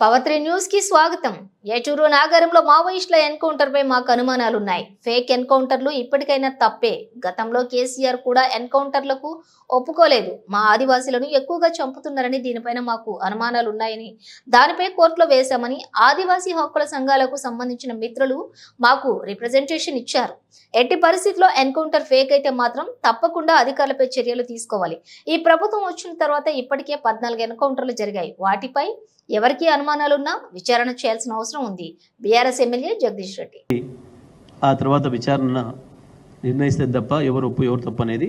పవత్రి న్యూస్కి స్వాగతం. ఏటూరు నాగరంలో మావోయిస్టుల ఎన్కౌంటర్ పై మాకు అనుమానాలున్నాయి. ఫేక్ ఎన్కౌంటర్లు ఇప్పటికైనా తప్పే. గతంలో కేసీఆర్ కూడా ఎన్కౌంటర్లకు ఒప్పుకోలేదు. మా ఆదివాసీలను ఎక్కువగా చంపుతున్నారని దీనిపైన మాకు అనుమానాలు ఉన్నాయని దానిపై కోర్టులో వేశామని ఆదివాసీ హక్కుల సంఘాలకు సంబంధించిన మిత్రులు మాకు రిప్రజెంటేషన్ ఇచ్చారు. ఎట్టి పరిస్థితిలో ఎన్కౌంటర్ ఫేక్ అయితే మాత్రం తప్పకుండా అధికారులపై చర్యలు తీసుకోవాలి. ఈ ప్రభుత్వం వచ్చిన తర్వాత ఇప్పటికే పద్నాలుగు ఎన్కౌంటర్లు జరిగాయి. వాటిపై ఎవరికి అనుమానాలున్నా విచారణ చేయాల్సిన అవసరం ఉంది. BRS MLA Jagadish Reddy. ఆ తర్వాత విచారణ నిర్ణయిస్తే తప్ప ఎవరు ఒప్పు ఎవరు తప్పు అనేది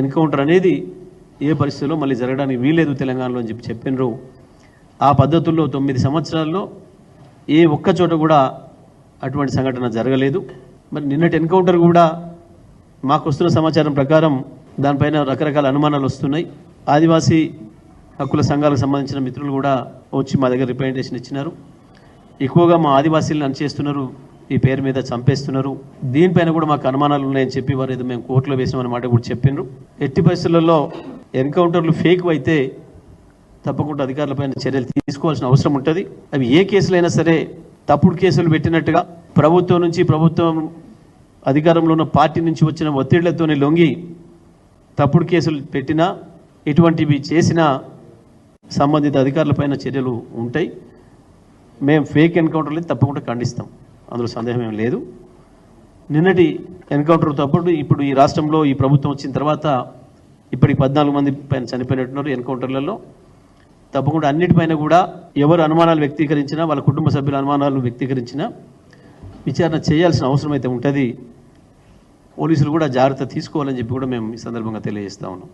ఎన్కౌంటర్ అనేది ఏ పరిస్థితుల్లో మళ్ళీ జరగడానికి వీలేదు తెలంగాణలో అని చెప్పి చెప్పినరు. ఆ పద్ధతుల్లో తొమ్మిది సంవత్సరాల్లో ఏ ఒక్క చోట కూడా అటువంటి సంఘటన జరగలేదు. మరి నిన్నటి ఎన్కౌంటర్ కూడా మాకు వస్తున్న సమాచారం ప్రకారం దానిపైన రకరకాల అనుమానాలు వస్తున్నాయి. ఆదివాసీ హక్కుల సంఘాలకు సంబంధించిన మిత్రులు కూడా వచ్చి మా దగ్గర రిప్రజెంటేషన్ ఇచ్చినారు. ఎక్కువగా మా ఆదివాసీలను అనిచేస్తున్నారు ఈ పేరు మీద చంపేస్తున్నారు. దీనిపైన కూడా మాకు అనుమానాలు ఉన్నాయని చెప్పి వారు ఏదో మేము కోర్టులో వేసామన్న మాట కూడా చెప్పిండ్రు. ఎట్టి పరిస్థితులలో ఎన్కౌంటర్లు ఫేక్ అయితే తప్పకుండా అధికారులపైన చర్యలు తీసుకోవాల్సిన అవసరం ఉంటుంది. అవి ఏ కేసులైనా సరే తప్పుడు కేసులు పెట్టినట్టుగా ప్రభుత్వం నుంచి ప్రభుత్వం అధికారంలో ఉన్న పార్టీ నుంచి వచ్చిన ఒత్తిళ్ళతోనే లొంగి తప్పుడు కేసులు పెట్టినా ఇటువంటివి చేసినా సంబంధిత అధికారులపైన చర్యలు ఉంటాయి. మేము ఫేక్ ఎన్కౌంటర్లు తప్పకుండా ఖండిస్తాం. అందులో సందేహం ఏం లేదు. నిన్నటి ఎన్కౌంటర్ తప్పుడు ఇప్పుడు ఈ రాష్ట్రంలో ఈ ప్రభుత్వం వచ్చిన తర్వాత ఇప్పటికి పద్నాలుగు మంది పైన చనిపోయినట్టున్నారు ఎన్కౌంటర్లలో. తప్పకుండా అన్నిటిపైన కూడా ఎవరు అనుమానాలు వ్యక్తీకరించినా వాళ్ళ కుటుంబ సభ్యుల అనుమానాలు వ్యక్తీకరించినా విచారణ చేయాల్సిన అవసరం అయితే ఉంటుంది. పోలీసులు కూడా జాగ్రత్త తీసుకోవాలని చెప్పి కూడా మేము ఈ సందర్భంగా తెలియజేస్తా ఉన్నాం.